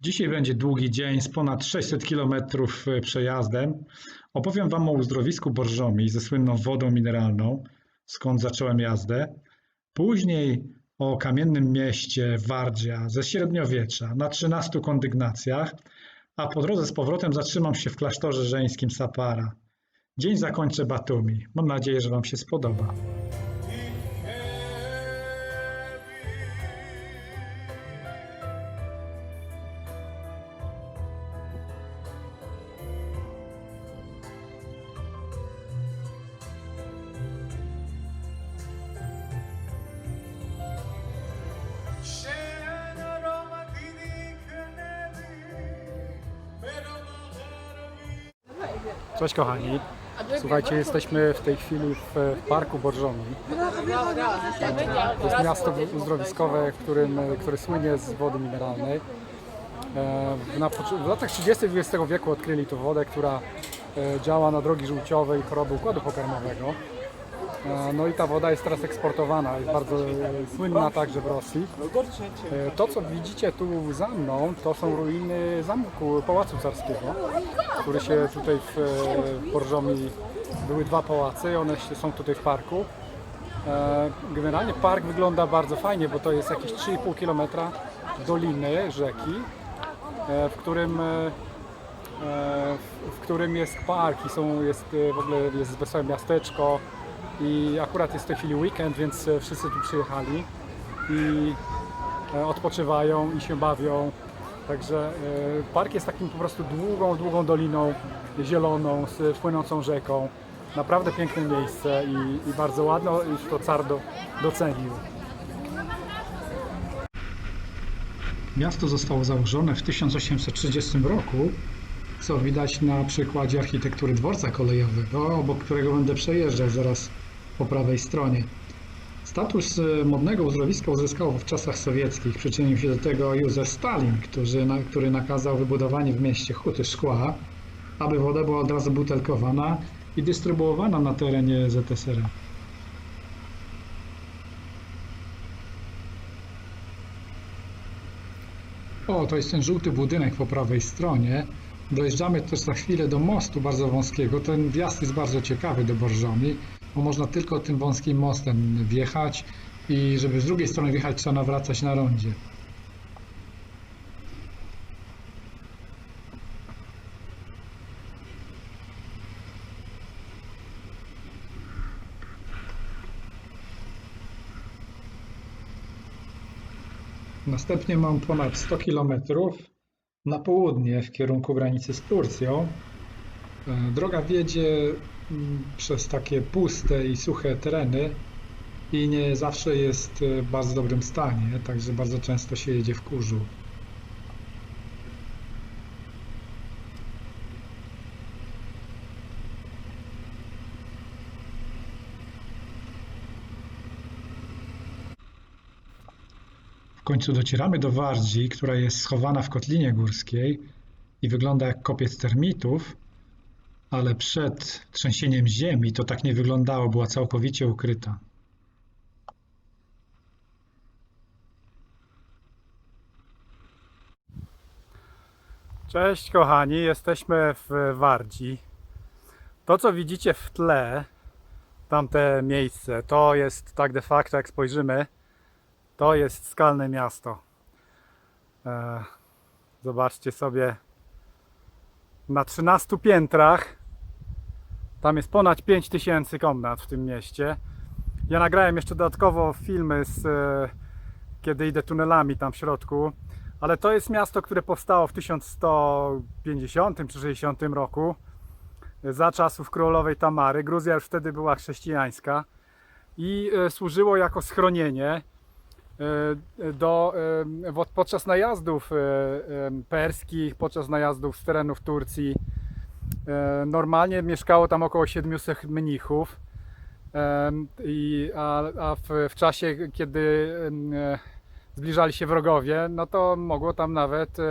Dzisiaj będzie długi dzień z ponad 600 km przejazdem. Opowiem Wam o uzdrowisku Borżomi ze słynną wodą mineralną, skąd zacząłem jazdę. Później o kamiennym mieście Wardzia ze średniowiecza na 13 kondygnacjach, a po drodze z powrotem zatrzymam się w klasztorze żeńskim Sapara. Dzień zakończę Batumi. Mam nadzieję, że Wam się spodoba. Cześć kochani. Słuchajcie, jesteśmy w tej chwili w, Parku Borżomi. To jest miasto uzdrowiskowe, którym, które słynie z wody mineralnej. E, w latach 30. XX wieku odkryli tu wodę, która e, działa na drogi żółciowe i choroby układu pokarmowego. E, No i ta woda jest teraz eksportowana, jest bardzo słynna także w Rosji. E, To co widzicie tu za mną, to są ruiny zamku Pałacu Carskiego, który się tutaj w, w Borżomi były dwa pałace, one są tutaj w parku. E, Generalnie park wygląda bardzo fajnie, bo to jest jakieś 3,5 km doliny rzeki, w którym, w- którym jest park i są, jest w ogóle jest wesołe miasteczko i akurat jest w tej chwili weekend, więc e, wszyscy tu przyjechali i e, odpoczywają i się bawią. Także e, park jest takim po prostu długą, długą doliną zieloną z płynącą rzeką. Naprawdę piękne miejsce i, i bardzo ładne, już to car do, docenił. Miasto zostało założone w 1830 roku, co widać na przykładzie architektury dworca kolejowego, obok którego będę przejeżdżał zaraz po prawej stronie. Status e, modnego uzdrowiska uzyskało w czasach sowieckich. Przyczynił się do tego Józef Stalin, który, który nakazał wybudowanie w mieście huty szkła, aby woda była od razu butelkowana i dystrybuowana na terenie ZSRR. O, to jest ten żółty budynek po prawej stronie. Dojeżdżamy też za chwilę do mostu bardzo wąskiego. Ten wjazd jest bardzo ciekawy do Borżomi, bo można tylko tym wąskim mostem wjechać i żeby z drugiej strony wjechać, trzeba nawracać na rondzie. Następnie mam ponad 100 km na południe w kierunku granicy z Turcją. E, Droga wiedzie mm, przez takie puste i suche tereny i nie zawsze jest e, w bardzo dobrym stanie, także bardzo często się jedzie w kurzu. Końcu docieramy do Wardzi, która jest schowana w kotlinie górskiej i wygląda jak kopiec termitów, ale przed trzęsieniem ziemi to tak nie wyglądało, była całkowicie ukryta. Cześć kochani, jesteśmy w Wardzi. To co widzicie w tle, tamte miejsce, to jest tak de facto jak spojrzymy, to jest skalne miasto. E, Zobaczcie sobie na 13 piętrach tam jest ponad 5000 komnat w tym mieście. Ja nagrałem jeszcze dodatkowo filmy z e, kiedy idę tunelami tam w środku, ale to jest miasto, które powstało w 1150 czy 60 roku za czasów królowej Tamary. Gruzja już wtedy była chrześcijańska i e, służyło jako schronienie e, do, e, wo- podczas najazdów e, e, perskich, podczas najazdów z terenów Turcji. E, Normalnie mieszkało tam około 700 mnichów. I, a a w, w czasie, kiedy e, zbliżali się wrogowie, no to mogło tam nawet e,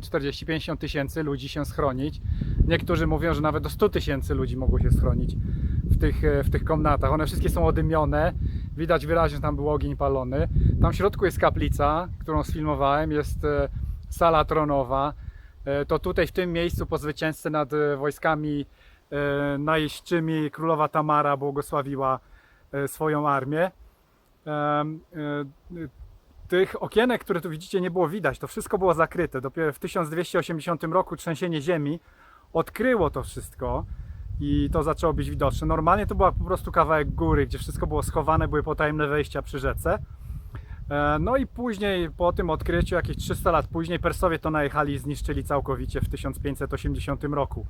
40-50 tysięcy ludzi się schronić. Niektórzy mówią, że nawet do 100 tysięcy ludzi mogło się schronić w tych, e, w tych komnatach. One wszystkie są odymione, widać wyraźnie, że tam był ogień palony. Tam w środku jest kaplica, którą sfilmowałem, jest e, sala tronowa. E, To tutaj w tym miejscu po zwycięzce nad e, wojskami najeźdźczymi królowa Tamara błogosławiła swoją armię. Tych okienek, które tu widzicie, nie było widać. To wszystko było zakryte. Dopiero w 1280 roku trzęsienie ziemi odkryło to wszystko i to zaczęło być widoczne. Normalnie to była po prostu kawałek góry, gdzie wszystko było schowane, były potajemne wejścia przy rzece. E, No i później, po tym odkryciu, jakieś 300 lat później, Persowie to najechali i zniszczyli całkowicie w 1580 roku.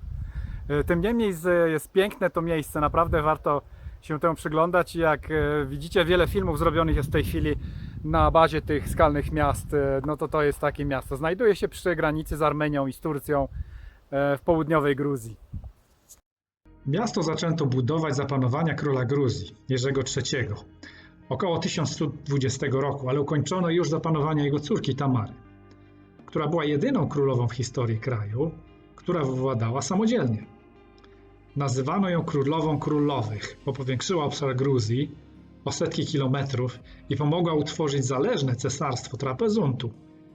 E, Tym niemniej jest piękne to miejsce, naprawdę warto się temu przyglądać. Jak e, widzicie, wiele filmów zrobionych jest w tej chwili na bazie tych skalnych miast. No to to jest takie miasto. Znajduje się przy granicy z Armenią i z Turcją w południowej Gruzji. Miasto zaczęto budować za panowania króla Gruzji, Jerzego III, około 1120 roku, ale ukończono już za panowania jego córki Tamary, która była jedyną królową w historii kraju, która władała samodzielnie. Nazywano ją królową królowych, bo powiększyła obszar Gruzji o setki kilometrów i pomogła utworzyć zależne cesarstwo Trapezuntu,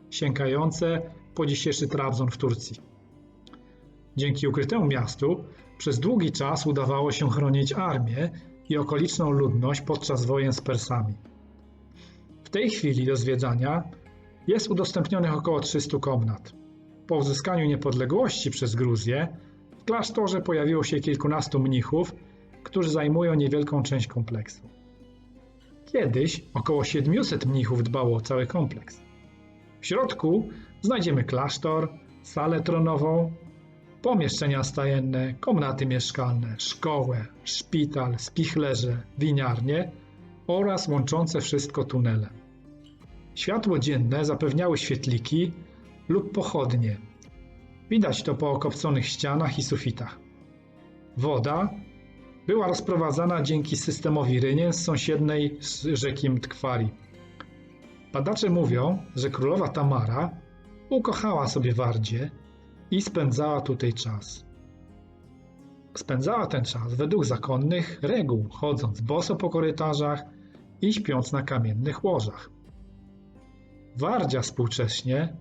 sięgające po dzisiejszy Trabzon w Turcji. Dzięki ukrytemu miastu przez długi czas udawało się chronić armię i okoliczną ludność podczas wojen z Persami. W tej chwili do zwiedzania jest udostępnionych około 300 komnat. Po uzyskaniu niepodległości przez Gruzję w klasztorze pojawiło się kilkunastu mnichów, którzy zajmują niewielką część kompleksu. Kiedyś około 700 mnichów dbało o cały kompleks. W środku znajdziemy klasztor, salę tronową, pomieszczenia stajenne, komnaty mieszkalne, szkołę, szpital, spichlerze, winiarnie oraz łączące wszystko tunele. Światło dzienne zapewniały świetliki lub pochodnie. Widać to po okopconych ścianach i sufitach. Woda była rozprowadzana dzięki systemowi rynien z sąsiedniej rzeki Mtkwari. Badacze mówią, że królowa Tamara ukochała sobie Wardzie i spędzała tutaj czas. Spędzała ten czas według zakonnych reguł, chodząc boso po korytarzach i śpiąc na kamiennych łożach. Wardzia współcześnie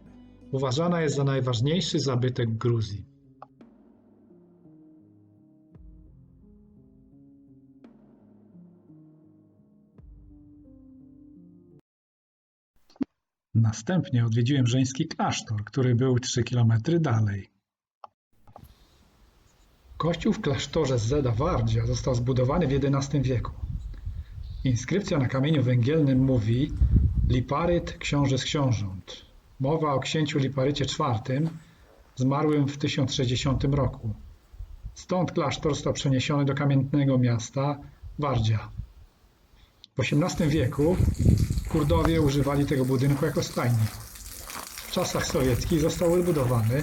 uważana jest za najważniejszy zabytek Gruzji. Następnie odwiedziłem żeński klasztor, który był 3 km dalej. Kościół w klasztorze Zeda Wardzia został zbudowany w XI wieku. Inskrypcja na kamieniu węgielnym mówi Liparyt książę z książąt. Mowa o księciu Liparycie IV, zmarłym w 1060 roku. Stąd klasztor został przeniesiony do kamiennego miasta Wardzia. W XVIII wieku Kurdowie używali tego budynku jako stajni. W czasach sowieckich został wybudowany e,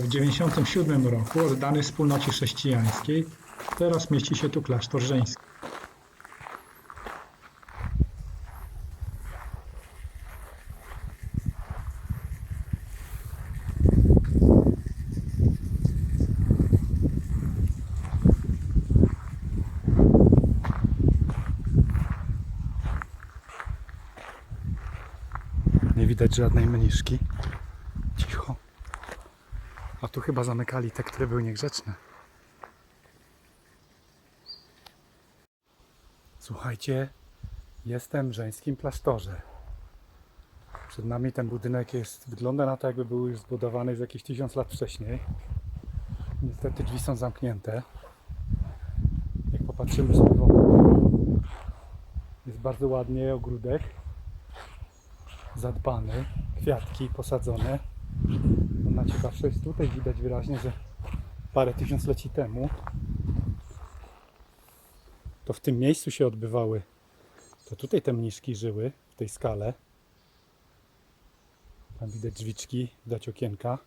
w 1997 roku, oddany wspólnocie chrześcijańskiej. Teraz mieści się tu klasztor żeński. Widać żadnej mniszki. Cicho. A tu chyba zamykali te, które były niegrzeczne. Słuchajcie, jestem w żeńskim klasztorze. Przed nami ten budynek jest, wygląda na to, jakby był już zbudowany z jakieś tysiąc lat wcześniej. Niestety drzwi są zamknięte. Jak popatrzymy sobie wokół, jest bardzo ładnie ogródek zadbany, kwiatki posadzone. No najciekawsze jest tutaj, widać wyraźnie, że parę tysiącleci temu to w tym miejscu się odbywały. To tutaj te mniszki żyły, w tej skale. Tam widać drzwiczki, widać okienka.